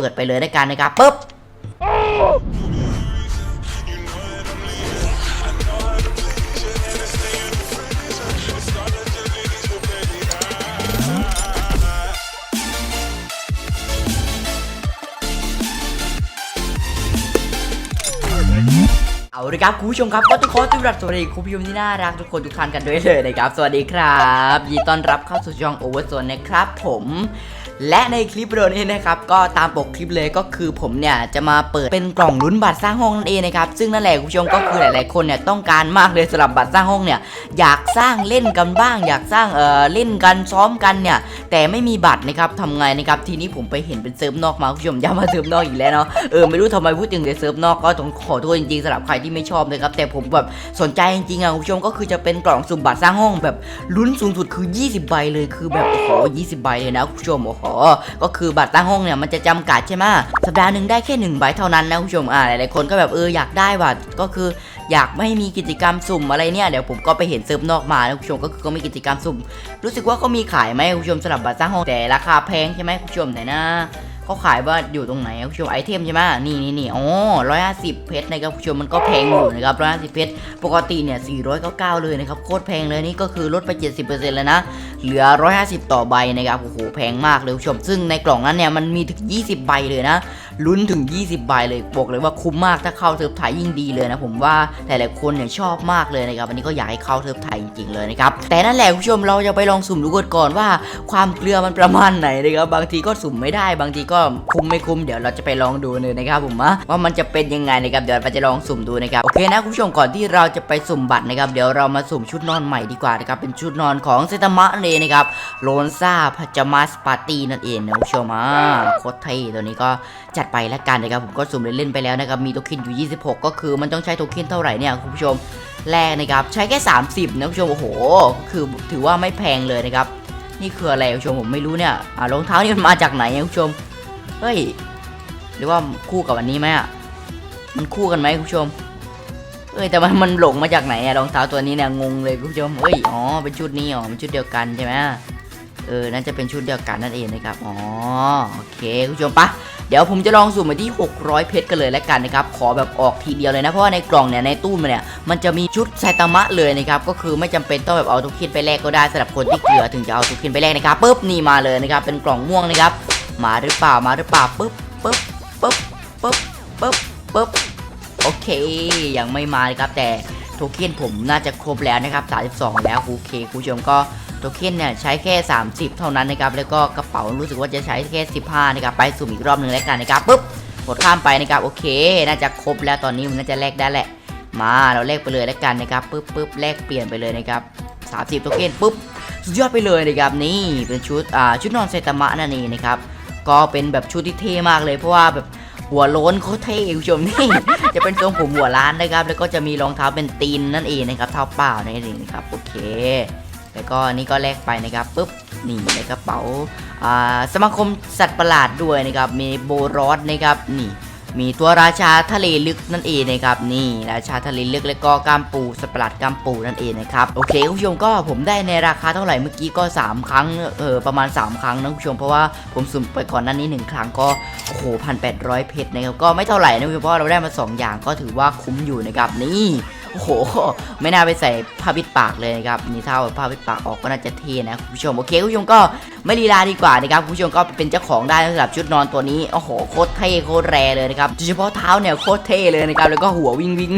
เปิดไปเลยด้วยกันนะครับปุ๊บเอาเลยครับคุณผู้ชมครับก็ต้องขอต้อนรับสวัสดีคุณผู้ชมที่น่ารักทุกคนทุกท่านกันด้วยเลยนะครับ สวัสดีครับ ยินดีต้อนรับเข้าสู่ช่องโอเวอร์โซนนะครับผม และในคลิปวิดีโอนี้นะครับก็ตามปกคลิปเลยก็คือผมเนี่ยจะมาเปิดเป็นกล่องลุ้นบัตรสร้างห้องนั่นเองนะครับซึ่งนั่นแหละคุณผู้ชมก็คือหลายๆคนเนี่ยต้องการมากเลยสำหรับบัตรสร้างห้องเนี่ยอยากสร้างเล่นกันบ้าง อยากสร้างเอ่อเล่นกันซ้อมกันเนี่ยแต่ไม่มีบัตรนะครับทำไงนะครับทีนี้ผมไปเห็นเป็นเซิร์ฟนอกมาคุณผู้ชมย้ำมาเซิร์ฟนอกอีกแล้วเนาะเออไม่รู้ทำไมพูดถึงแต่เซิร์ฟนอกก็ต้องขอโทษจริงๆสำหรับใครที่ไม่ชอบนะครับแต่ผมแบบสนใจจริงๆอะคุณผู้ชมก็คือจะเป็นกล่องสุ่มบัตรสร้างห้องแบบลุ้นสูงสุดคือ 20 ใบเลยคือแบบโอ้โห20 ใบเลยนะคุณผู้ชมโอ้โหก็คือบัตรตั้งห้องเนี่ยมันจะจำกัดใช่ไหมสัปดาห์หนึ่งได้แค่หนึ่งใบเท่านั้นนะคุณผู้ชมอ่าหลายๆคนก็แบบเอออยากได้บัตรก็คืออยากไม่มีกิจกรรมสุ่มอะไรเนี่ยเดี๋ยวผมก็ไปเห็นเซิร์ฟนอกมานะคุณผู้ชมก็คือก็มีกิจกรรมสุ่ม รู้สึกว่าเขามีขายไหมคุณผู้ชมสำหรับบัตรสร้างห้องแต่ราคาแพงใช่ไหมคุณผู้ชมไหนนะ เขาขายว่าอยู่ตรงไหนคุณผู้ชมไอเทมใช่ไหมนี่นี่นี่โอ้ร้อยห้าสิบเพชรนะครับคุณผู้ชมมันก็แพงอยู่นะครับร้อยห้าสิบเพชรปกติเนี่ยสี่ร้อยเก้าเก้าเลยนะครับโคตรแพงเลยนี่ก็คือลดไปเจ็ดสิบเปอร์เซ็นต์แล้วนะเหลือร้อยห้าสิบต่อใบนะครับโอ้โหแพงมากเลยคุณผู้ชมซึ่งในกล่องนั้นเนี่ยมันมีถึงยี่สิบใบเลยนะลุ้นถึง 20 ใบเลยบอกเลยว่าคุ้มมากถ้าเข้าเซิร์ฟไทยยิ่งดีเลยนะผมว่าหลายๆคนเนี่ยชอบมากเลยนะครับวันนี้ก็อยากให้เข้าเซิร์ฟไทยจริงๆเลยนะครับแต่นั่นแหละคุณผู้ชมเราจะไปลองสุ่มดูก,ก่อนว่า ความเกลือมันประมาณไหนนะครับบางทีก็สุ่มไม่ได้ บางทีก็คุ้มไม่คุ้มเดี๋ยวเราจะไปลองดูเลยนะครับผมว่าว่ามันจะเป็นยังไงนะครับเดี๋ยวเราจะลองสุ่มดูนะครับโอเคนะคุณผู้ชมก่อนที่เราจะไปสุ่มบัตรนะครับเดี๋ยวเรามาสุ่มชุดนอนใหม่ดีกว่านะครับเป็นชุดนอนของเซตามะเองนะครับโลนซ่าพัจมัสปาร์ตี้นั่นเองนะคุณผู้ชมอ่าโคตรเท่ตัวนี้ก็จัดไปแล้วกันนะครับผมก็สุ่มเล่นๆไปแล้วนะครับมีโทเค็นอยู่ 26 ก็คือมันต้องใช้โทเค็นเท่าไหร่เนี่ยคุณผู้ชมแรกนะครับใช้แค่ 30นะคุณผู้ชมโอ้โห คือถือว่าไม่แพงเลยนะครับนี่คืออะไรคุณผู้ชมผมไม่รู้เนี่ยอ่ารองเท้านี่มันมาจากไหนคุณผู้ชมเฮ้ยหรือว่าคู่กับอันนี้ไหมอะมันคู่กันไหมคุณผู้ชมเอ้ยแต่มันมันหลงมาจากไหนอะรองเท้าตัวนี้เนี่ยงงเลยคุณผู้ชมเอ้ยอ๋อเป็นชุดนี้อ๋อเป็นชุดเดียวกันใช่ไหมเออน่าจะเป็นชุดเดียวกันนั่นเองนะครับอ๋อโอเคคุณผู้ชมปะ เดี๋ยวผมจะลองสุ่มไปที่ 600 เพชรกันเลยแล้วกันนะครับ ขอแบบออกทีเดียวเลยนะ เพราะว่าในกล่องเนี่ยในตู้มันเนี่ย มันจะมีชุดไซตามะเลยนะครับ ก็คือไม่จำเป็นต้องแบบเอาทุกคินไปแลกก็ได้สำหรับคนที่เกลือถึงจะเอาทุกคินไปแลกนะครับปุ๊บนี่มาเลยนะครับ เป็นกล่องม่วงนะครับ มาหรือเปล่า มาหรือเปล่าปุ๊บปุ๊บปุ๊บปุ๊บปุ๊บปุ๊บโอเค ยังไม่มาเลยครับแต่ โทเค็นผมน่าจะครบแล้วนะครับ32 แล้วโอเคคุณผู้ชมก็โทเค็นเนี่ยใช้แค่ 30 เท่านั้นนะครับแล้วก็กระเป๋ารู้สึกว่าจะใช้แค่ 15นะครับไปสุ่มอีกรอบหนึ่งแล้วกันนะครับปุ๊บกดข้ามไปนะครับโอเค น่าจะครบแล้วตอนนี้มันน่าจะแลกได้แหละ มาเราแลกไปเลยแล้วกันนะครับปุ๊บปุ๊บแลกเปลี่ยนไปเลยนะครับ30 โทเค็นปุ๊บสุดยอดไปเลยนะครับนี่เป็นชุดอ่าชุดนอนไซตามะนั่นเองนะครับก็เป็นแบบชุดที่เท่มากเลยเพราะว่าแบบ หัวโล้นโคตรเท่คุณผู้ชมนี่ จะเป็นทรงผมหัวล้านนะครับ แล้วก็จะมีรองเท้าเป็นตีนนั่นเองนะครับเท้าเปล่านั่นเองนะครับโอเค แล้วก็นี่ก็แลกไปนะครับปุ๊บนี่ในกระเป๋าอ่าสมาคมสัตว์ประหลาดด้วยนะครับมีโบรอสนะครับนี่ มีตัวราชาทะเลลึกนั่นเองนะครับนี่ราชาทะเลลึกและก็กามปูสประหลาดกามปูนั่นเองนะครับโอเคคุณผู้ชมก็ผมได้ในราคาเท่าไหร่เมื่อกี้ก็ 3 ครั้งเออประมาณ 3 ครั้งนะคุณผู้ชมเพราะว่าผมสุ่มไปก่อนนั้นนี้ 1 ครั้งก็โอ้โหพันแปดร้อยเพชรนะครับก็ไม่เท่าไหร่นะคุณผู้ชมเพราะเราได้มา 2 อย่างก็ถือว่าคุ้มอยู่นะครับนี่ โอ้โห ไม่น่าไปใส่ผ้าปิดปากเลยนะครับนี่ถ้าผ้าปิดปากออกก็น่าจะเท่นะคุณผู้ชมโอเคคุณผู้ชมก็ไม่ลีลาดีกว่านะครับคุณผู้ชมก็เป็นเจ้าของได้สำหรับชุดนอนตัวนี้โอ้โหโคตรเท่โคตรแรเลยนะครับโดยเฉพาะเท้าเนี่ยโคตรเท่เลยนะครับแล้วก็หัววิ่งวิ่ง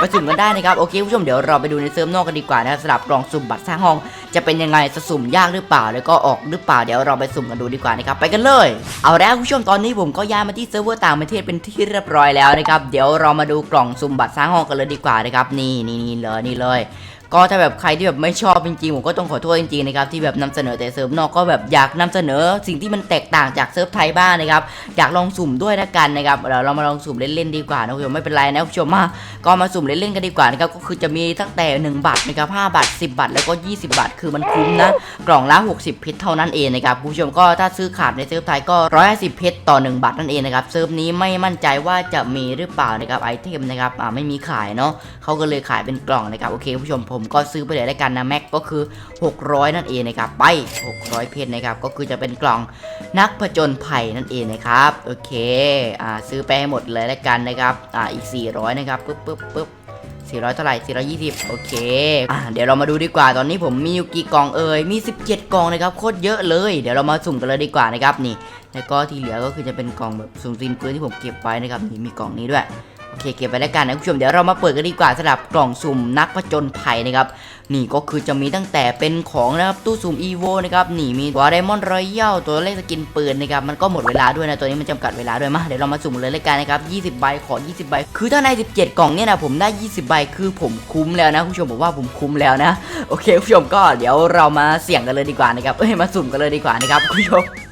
มาสุ่มกันได้นะครับโอเคผู้ชมเดี๋ยวเราไปดูในเซิร์ฟนอกกันดีกว่านะครับสำหรับกล่องสุ่มบัตรสร้างห้อง จะเป็นยังไงจะสุ่มยากหรือเปล่า แล้วก็ออกหรือเปล่าเดี๋ยวเราไปสุ่มกันดูดีกว่านะครับไปกันเลย เอาแล้วผู้ชมตอนนี้ผมก็ย้ายมาที่เซิร์ฟเวอร์ต่างประเทศเป็นที่เรียบร้อยแล้วนะครับเดี๋ยวเรามาดูกล่องสุ่มบัตรสร้างห้องกันเลยดีกว่านะครับนี่นี่นี่เลยนี่เลย ก็ถ้าแบบใครที่แบบไม่ชอบจริงๆผมก็ต้องขอโทษจริงๆนะครับที่แบบนำเสนอแต่เซิร์ฟนอกก็แบบอยากนำเสนอสิ่งที่มันแตกต่างจากเซิร์ฟไทยบ้างนะครับอยากลองสุ่มด้วยนะกันนะครับเดี๋ยวเรามาลองสุ่มเล่นๆดีกว่านะคุณผู้ชมไม่เป็นไรนะคุณผู้ชมมาก็มาสุ่มเล่นๆกันดีกว่านะครับก็คือจะมีตั้งแต่ 1 บาทนะครับ5บาท 10 บาท แล้วก็ 20 บาท คือมันคุ้มนะกล่องละ 60 เพชรเท่านั้นเองนะครับคุณผู้ชมก็ถ้าซื้อขาดในเซิร์ฟไทยก็ 150 เพชรต่อ 1 บาทนั่นเองนะครับเซิร์ฟนี้ไม่มั่นใจว่าจะมีหรือเปล่านะครับไอเทมนะครับอ่าไม่มีขายเนาะเขาก็เลยขายเป็นกล่องนะครับโอเคคุณผู้ชมผมผมก็ซื้อไปเลยแล้วกันนะแม็กก็คือ 600 นั่นเองนะครับไป 600 เพชรนะครับก็คือจะเป็นกล่องนักผจญภัยนั่นเองนะครับโอเคอ่าซื้อไปให้หมดเลยแล้วกันนะครับอ่าอีก 400 นะครับปึ๊บปึ๊บปึ๊บ400 เท่าไหร่ 420 โอเคอะเดี๋ยวเรามาดูดีกว่า ตอนนี้ผมมีอยู่กี่กล่องเอ่ย มี 17 กล่องนะครับ โคตรเยอะเลย เดี๋ยวเรามาสุ่มกันเลยดีกว่านะครับ นี่ แล้วก็ที่เหลือก็คือจะเป็นกล่องแบบสุ่มซินปืนที่ผมเก็บไว้นะครับ นี่มีกล่องนี้ด้วย โอเคเก็บไว้แล้วกันนะคุณผู้ชมเดี๋ยวเรามาเปิดกันดีกว่าสำหรับกล่องสุ่มนักผจญภัยนะครับนี่ก็คือจะมีตั้งแต่เป็นของนะครับตู้สุ่ม EVO นะครับนี่มีตัวไดมอนด์รอยัลตัวเลขสกินปืนนะครับมันก็หมดเวลาด้วยนะตัวนี้มันจำกัดเวลาด้วยมาเดี๋ยวเรามาสุ่มเลยเลยกันนะครับ20ใบขอ 20ใบคือถ้าใน 17 กล่องเนี่ยนะผมได้ 20ใบคือผมคุ้มแล้วนะคุณผู้ชมบอกว่าผมคุ้มแล้วนะโอเคคุณผู้ชมก็เดี๋ยวเรามาเสี่ยงกันเลยดีกว่านะครับเอ้ยมาสุ่มกันเลยดีกว่านะครับคุณผู้ชม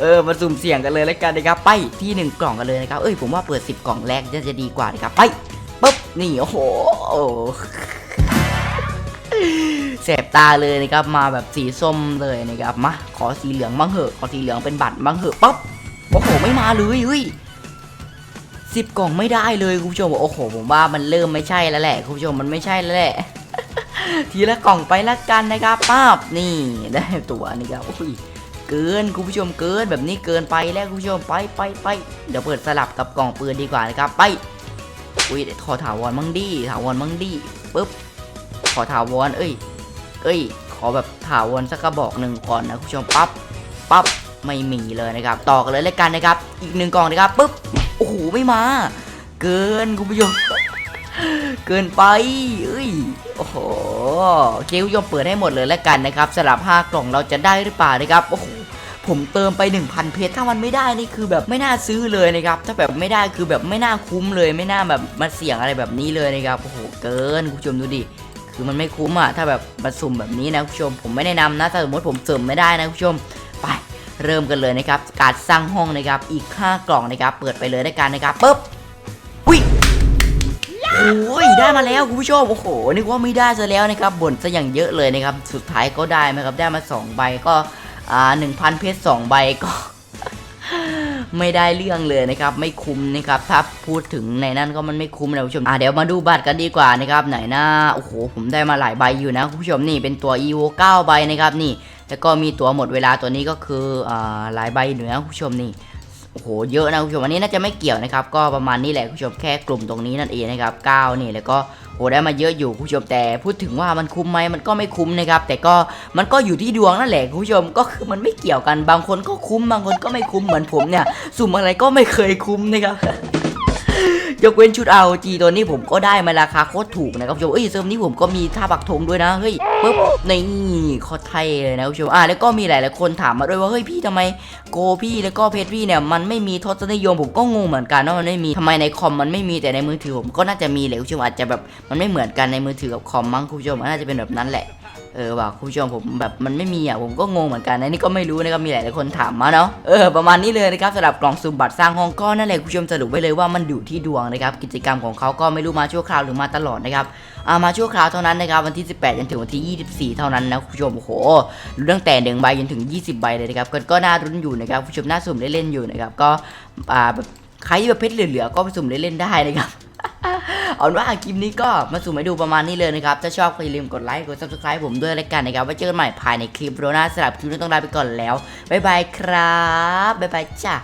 เออมาสุ่มเสี่ยงกันเลยแล้วกันนะครับไปที่หนึ่งกล่องกันเลยนะครับเอ้ยผมว่าเปิด 10 กล่องแรกจะจะดีกว่านะครับไปปุ๊บนี่โอ้โหแสบตาเลยนะครับมาแบบสีส้มเลยนะครับมาขอสีเหลืองบ้างเหอะขอสีเหลืองเป็นบัตรบ้างเหอะปั๊บโอ้โหไม่มาเลยเฮ้ยสิบกล่องไม่ได้เลยคุณผู้ชมโอ้โหผมว่ามันเริ่มไม่ใช่แล้วแหละคุณผู้ชมมันไม่ใช่แล้วแหละทีละกล่องไปละกันนะครับป้าบนี่ได้ตัวนี่ครับอุ้ย เกินคุณผู้ชมเกินแบบนี้เกินไปแล้วคุณผู้ชมไปไปไปเดี๋ยวเปิดสลับกับกล่องปืนดีกว่านะครับไปอุ้ยขอถาวรมั่งดีถาวรมั่งดีปึ๊บขอถาวรเอ้ย เอ้ย ขอแบบถาวรสักกระบอกหนึ่งก่อนนะคุณผู้ชมปั๊บปั๊บไม่มีเลยนะครับ ต่อกันเลยแล้วกันนะครับ อีกหนึ่งกล่องนะครับปุ๊บโอ้โหไม่มา เกินคุณผู้ชมเกินไปเอ้ยโอ้โหเคคุณผู้ชมเปิดให้หมดเลยแล้วกันนะครับสำหรับ5กล่องเราจะได้หรือเปล่านะครับโอ้โห ผมเติมไป 1,000 เพชรถ้ามันไม่ได้นี่คือแบบไม่น่าซื้อเลยนะครับถ้าแบบไม่ได้คือแบบไม่น่าคุ้มเลย ไม่น่าแบบมาเสี่ยงอะไรแบบนี้เลยนะครับโอ้โหเกินคุณผู้ชมดูดิคือมันไม่คุ้มอะถ้าแบบมาสุ่มแบบนี้นะคุณผู้ชมผมไม่แนะนำนะถ้าสมมติผมเสริมไม่ได้นะคุณผู้ชมไปเริ่มกันเลยนะครับการสร้างห้องนะครับอีก 5 กล่องนะครับเปิดไปเลยได้กันนะครับปุ๊บอุ้ยโอ้ยได้มาแล้วคุณผู้ชมโอ้โหนึกว่าไม่ได้ซะแล้วนะครับบ่นซะอย่างเยอะเลยนะครับสุดท้ายก็ได้ไหมครับได้มา 2 ใบก็ อ่าหนึ่งพันเพชรสองใบก็ ไม่ได้เรื่องเลยนะครับ ไม่คุ้มนะครับถ้าพูดถึงในนั้นก็มันไม่คุ้มนะคุณผู้ชมอ่าเดี๋ยวมาดูบัตรกันดีกว่านะครับไหนหน้าโอ้โหผมได้มาหลายใบอยู่นะคุณผู้ชมนี่เป็นตัว EVO 9ใบนะครับนี่แล้วก็มีตัวหมดเวลาตัวนี้ก็คืออ่าหลายใบอยู่นะคุณผู้ชมนี่โอ้โหเยอะนะคุณผู้ชมอันนี้น่าจะไม่เกี่ยวนะครับ ก็ประมาณนี้แหละคุณผู้ชมแค่กลุ่มตรงนี้นั่นเองนะครับ9นี่แล้วก็ โหได้มาเยอะอยู่คุณผู้ชมแต่พูดถึงว่ามันคุ้มไหมมันก็ไม่คุ้มนะครับ แต่ก็มันก็อยู่ที่ดวงนั่นแหละคุณผู้ชมก็คือมันไม่เกี่ยวกันบางคนก็คุ้มบางคนก็ไม่คุ้มเหมือนผมเนี่ยสุ่มอะไรก็ไม่เคยคุ้มนะครับ ยกเว้นชุด ROG ตัวนี้ผมก็ได้มาราคาโคตรถูกนะครับคุณผู้ชมเอ้ยเซิร์ฟนี้ผมก็มีท่าปักธงด้วยนะเฮ้ยปุ๊บนี่โคตรไทยเลยนะคุณผู้ชมอะแล้วก็มีหลายๆคนถามมาด้วยว่าเฮ้ยพี่ทำไมโกพี่แล้วก็เพจพี่เนี่ยมันไม่มีทศนิยมผมก็งงเหมือนกันว่ามันไม่มีทำไมในคอมมันไม่มีแต่ในมือถือผมก็น่าจะมีแหละคุณผู้ชมอาจจะแบบมันไม่เหมือนกันในมือถือกับคอมมั้งคุณผู้ชมมันน่าจะเป็นแบบนั้นแหละ เออว่ะคุณผู้ชมผมแบบมันไม่มีอะผมก็งงเหมือนกันนะนี่ก็ไม่รู้นะครับมีหลายๆคนถามมาเนาะเออประมาณนี้เลยนะครับสำหรับกล่องสุ่มบัตรสร้างห้องก็นั่นแหละคุณผู้ชมสรุปไว้เลยว่ามันอยู่ที่ดวงนะครับกิจกรรมของเขาก็ไม่รู้มาชั่วคราวหรือมาตลอดนะครับอามาชั่วคราวเท่านั้นนะครับวันที่ 18จนถึงวันที่ 24 เท่านั้นนะคุณผู้ชมโอ้โหรู้ตั้งแต่หนึ่งใบจนถึง 20 ใบเลยนะครับก็ก็น่ารุ้นอยู่นะครับคุณผู้ชมน่าสุ่มเล่นๆอยู่นะครับก็อ่าแบบใครที่แบบเพชรเหลือๆก็ไปสุ่มเล่นๆได้นะครับ เอาเป็นว่าคลิปนี้ก็มาสู่มาดูประมาณนี้เลยนะครับ ถ้าชอบก็อย่าลืมกดไลค์ กด subscribe ผมด้วยแล้วกันนะครับ ไว้เจอกันใหม่ภายในคลิปโรนาสำหรับคลิปนี้ต้องลาไปก่อนแล้ว บ๊ายบายครับ บ๊ายบายจ้า